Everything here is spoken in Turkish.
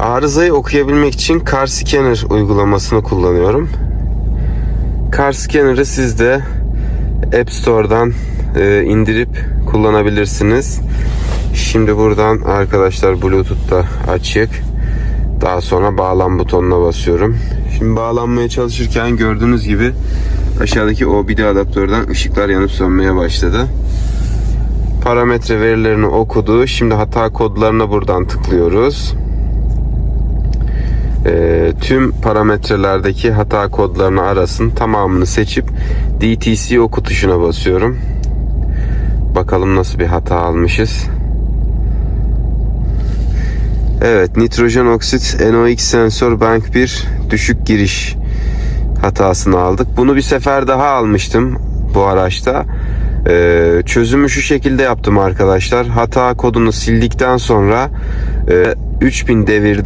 Arızayı okuyabilmek için Car Scanner uygulamasını kullanıyorum. Car Scanner'ı siz de App Store'dan e, indirip kullanabilirsiniz. Şimdi buradan arkadaşlar Bluetooth da açık. Daha sonra bağlan butonuna basıyorum. Şimdi bağlanmaya çalışırken gördüğünüz gibi aşağıdaki OBD adaptörden ışıklar yanıp sönmeye başladı. Parametre verilerini okudu. Şimdi hata kodlarına buradan tıklıyoruz. Tüm parametrelerdeki hata kodlarını arasın. Tamamını seçip DTC oku tuşuna basıyorum. Bakalım nasıl bir hata almışız. Evet, nitrojen oksit NOx sensör bank 1 düşük giriş hatasını aldık. Bunu bir sefer daha almıştım bu araçta. Ee, çözümü şu şekilde yaptım arkadaşlar. Hata kodunu sildikten sonra e, 3000 devirde